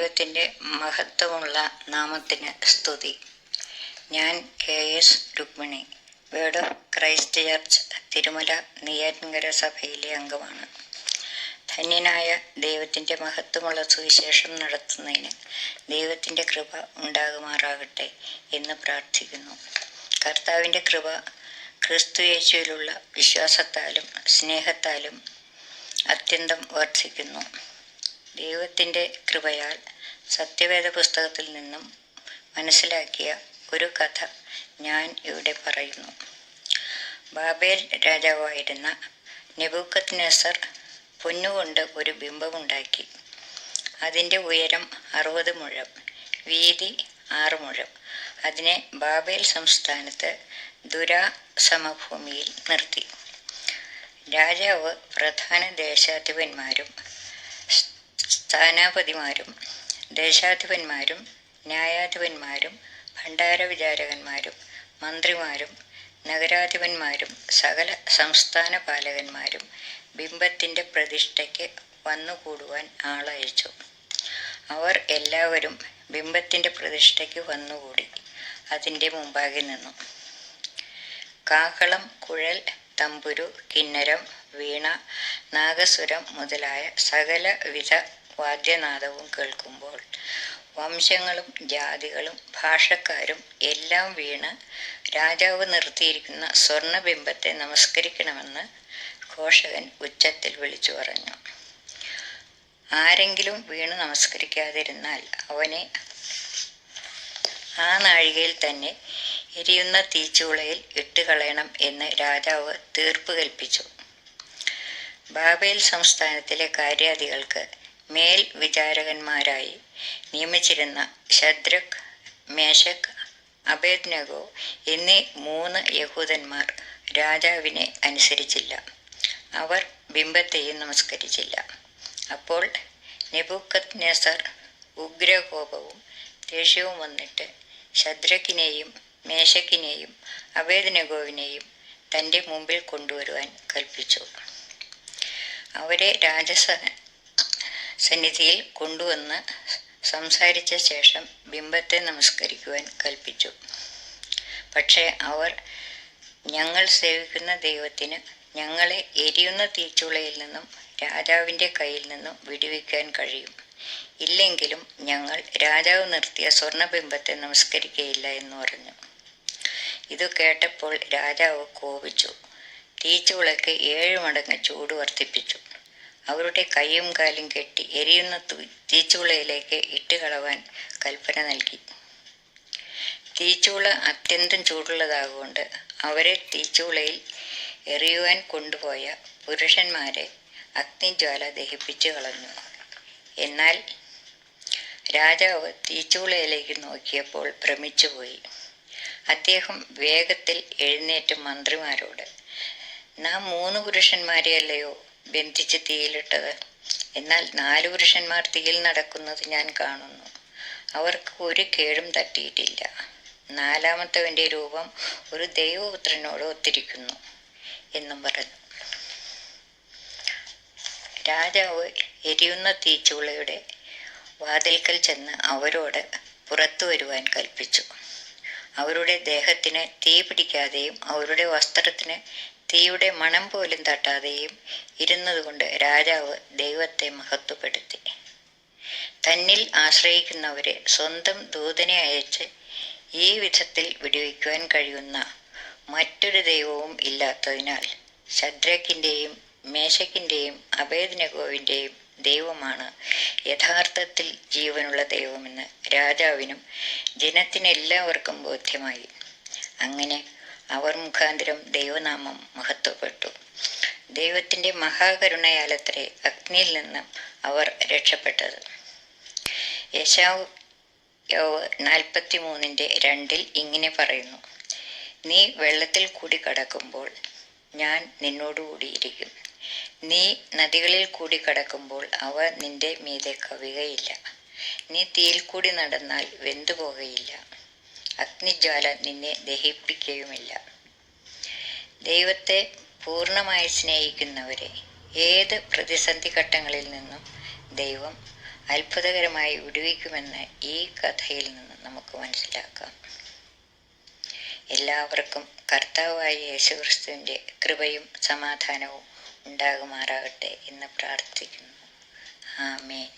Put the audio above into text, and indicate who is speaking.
Speaker 1: ദൈവത്തിന്റെ മഹത്വമുള്ള നാമത്തിന് സ്തുതി. ഞാൻ K S Rukmini word of Christ church Tirumala Neyyattinkara സഭയിലെ അംഗമാണ്. ധന്യനായ ദൈവത്തിന്റെ മഹത്വമുള്ള സുവിശേഷം നടത്തുന്നതിന് ദൈവത്തിന്റെ കൃപ ഉണ്ടാകുമാറാകട്ടെ എന്ന് പ്രാർത്ഥിക്കുന്നു. കർത്താവിന്റെ കൃപ ക്രിസ്തു യേശുവിലുള്ള വിശ്വാസത്താലും സ്നേഹത്താലും അത്യന്തം വർദ്ധിക്കുന്നു. ദൈവത്തിന്റെ കൃപയാൽ സത്യവേദ പുസ്തകത്തിൽ നിന്നും മനസ്സിലാക്കിയ ഒരു കഥ ഞാൻ ഇവിടെ പറയുന്നു. ബാബേൽ രാജാവായിരുന്ന നെബൂക്കത്ത് നെസർ പൊന്നുകൊണ്ട് ഒരു ബിംബമുണ്ടാക്കി. അതിന്റെ ഉയരം അറുപത് മുഴം വീതി ആറ് മുഴം. അതിനെ ബാബേൽ സംസ്ഥാനത്ത് ദുരാ സമഭൂമിയിൽ നിർത്തി. രാജാവ് പ്രധാന ദേശാധിപന്മാരും സ്ഥാനാപതിമാരും ദേശാധിപന്മാരും ന്യായാധിപന്മാരും ഭണ്ഡാര വിചാരകന്മാരും മന്ത്രിമാരും നഗരാധിപന്മാരും സകല സംസ്ഥാന പാലകന്മാരും ബിംബത്തിന്റെ പ്രതിഷ്ഠയ്ക്ക് വന്നുകൂടുവാൻ ആളയച്ചു. അവർ എല്ലാവരും ബിംബത്തിന്റെ പ്രതിഷ്ഠയ്ക്ക് വന്നുകൂടി. അതിന്റെ മുമ്പാകെ നിന്നു. കാഹളം കുഴൽ തമ്പുരു കിന്നരം വീണ നാഗസ്വരം മുതലായ സകലവിധ വാദ്യനാദവും കേൾക്കുമ്പോൾ വംശങ്ങളും ജാതികളും ഭാഷക്കാരും എല്ലാം വീണ് രാജാവ് നിർത്തിയിരിക്കുന്ന സ്വർണബിംബത്തെ നമസ്കരിക്കണമെന്ന് ഘോഷകൻ ഉച്ചത്തിൽ വിളിച്ചു പറഞ്ഞു. ആരെങ്കിലും വീണ് നമസ്കരിക്കാതിരുന്നാൽ അവനെ ആ നാഴികയിൽ തന്നെ എരിയുന്ന തീച്ചൂളയിൽ ഇട്ടുകളയണം എന്ന് രാജാവ് തീർപ്പ് കൽപ്പിച്ചു. ബാബേൽ സംസ്ഥാനത്തിലെ കാര്യാദികൾക്ക് മേൽ വിചാരകന്മാരായി നിയമിച്ചിരുന്ന ശദ്രക് മേശക് അബേദ്നഗോ എന്നീ മൂന്ന് യഹൂദന്മാർ രാജാവിനെ അനുസരിച്ചില്ല. അവർ ബിംബത്തെയും നമസ്കരിച്ചില്ല. അപ്പോൾ നെബുക്കത് നെസർ ഉഗ്രകോപവും ദേഷ്യവും വന്നിട്ട് ശദ്രക്കിനെയും മേശക്കിനെയും അവേദനഗോവിനെയും തന്റെ മുമ്പിൽ കൊണ്ടുവരുവാൻ കൽപ്പിച്ചു. അവരെ രാജസ സന്നിധിയിൽ കൊണ്ടുവന്ന് സംസാരിച്ച ശേഷം ബിംബത്തെ നമസ്കരിക്കുവാൻ കൽപ്പിച്ചു. പക്ഷേ അവർ ഞങ്ങൾ സേവിക്കുന്ന ദൈവത്തിന് ഞങ്ങളെ എരിയുന്ന തീച്ചുളയിൽ നിന്നും രാജാവിന്റെ കയ്യിൽ നിന്നും വിടുവിക്കാൻ കഴിയും. ഇല്ലെങ്കിലും ഞങ്ങൾ രാജാവ് നിർത്തിയ സ്വർണബിംബത്തെ നമസ്കരിക്കുകയില്ല എന്ന് പറഞ്ഞു. ഇത് കേട്ടപ്പോൾ രാജാവ് കോപിച്ചു. തീച്ചുളയ്ക്ക് ഏഴ് മടങ്ങ് ചൂട് വർദ്ധിപ്പിച്ചു. അവരുടെ കൈയും കാലും കെട്ടി എരിയുന്ന തീച്ചുളയിലേക്ക് ഇട്ടുകളവാൻ കൽപ്പന നൽകി. തീച്ചുള അത്യന്തം ചൂടുള്ളതാകൊണ്ട് അവരെ തീച്ചുളയിൽ എറിയുവാൻ കൊണ്ടുപോയ പുരുഷന്മാരെ അഗ്നിജ്വാല ദഹിപ്പിച്ചു കളഞ്ഞു. എന്നാൽ രാജാവ് തീച്ചുളയിലേക്ക് നോക്കിയപ്പോൾ ഭ്രമിച്ചുപോയി. അദ്ദേഹം വേഗത്തിൽ എഴുന്നേറ്റ് മന്ത്രിമാരോട് നാം മൂന്ന് പുരുഷന്മാരെയല്ലയോ? ബന്ധിച്ച് തീയിലിട്ടത്. എന്നാൽ നാല് പുരുഷന്മാർ തീയിൽ നടക്കുന്നത് ഞാൻ കാണുന്നു. അവർക്ക് ഒരു കേടും തട്ടിയിട്ടില്ല. നാലാമത്തവന്റെ രൂപം ഒരു ദൈവപുത്രനോട് ഒത്തിരിക്കുന്നു എന്നും പറഞ്ഞു. രാജാവ് എരിയുന്ന തീച്ചുളയുടെ വാതിൽക്കൽ ചെന്ന് അവരോട് പുറത്തു വരുവാൻ കൽപ്പിച്ചു. അവരുടെ ദേഹത്തിന് തീ പിടിക്കാതെയും അവരുടെ വസ്ത്രത്തിന് തീയുടെ മണം പോലും തട്ടാതെയും ഇരുന്നതുകൊണ്ട് രാജാവ് ദൈവത്തെ മഹത്വപ്പെടുത്തി. തന്നിൽ ആശ്രയിക്കുന്നവരെ സ്വന്തം ദൂതനെ അയച്ച് ഈ വിധത്തിൽ വിടുവിക്കുവാൻ കഴിയുന്ന മറ്റൊരു ദൈവവും ഇല്ലാത്തതിനാൽ ശദ്രക്കിന്റെയും മേശക്കിന്റെയും അഭേദനഗോവിന്റെയും ദൈവമാണ് യഥാർത്ഥത്തിൽ ജീവനുള്ള ദൈവമെന്ന് രാജാവിനും ജനത്തിനെല്ലാവർക്കും ബോധ്യമായി. അങ്ങനെ അവർ മുഖാന്തരം ദൈവനാമം മഹത്വപ്പെട്ടു. ദൈവത്തിന്റെ മഹാകരുണയാലത്രേ അഗ്നിയിൽ നിന്നും അവർ രക്ഷപ്പെട്ടത്. യശാവ് യോവ് നാൽപ്പത്തി മൂന്നിന്റെ രണ്ടിൽ ഇങ്ങനെ പറയുന്നു നീ വെള്ളത്തിൽ കൂടി കടക്കുമ്പോൾ ഞാൻ നിന്നോടുകൂടിയിരിക്കും നീ നദികളിൽ കൂടി കടക്കുമ്പോൾ അവ നിന്റെ മീതെ കവികയില്ല നീ തീയിൽ കൂടി നടന്നാൽ വെന്തുപോകയില്ല. അഗ്നിജ്വാല നിന്നെ ദഹിപ്പിക്കുകയുമില്ല ദൈവത്തെ പൂർണമായി സ്നേഹിക്കുന്നവരെ ഏത് പ്രതിസന്ധി ഘട്ടങ്ങളിൽ നിന്നും ദൈവം അത്ഭുതകരമായി വിടുവിക്കുമെന്ന് ഈ കഥയിൽ നിന്ന് നമുക്ക് മനസ്സിലാക്കാം. എല്ലാവർക്കും കർത്താവായ യേശുക്രിസ്തുവിന്റെ കൃപയും സമാധാനവും ഉണ്ടാകുമാറാകട്ടെ എന്ന് പ്രാർത്ഥിക്കുന്നു. ആമേൻ.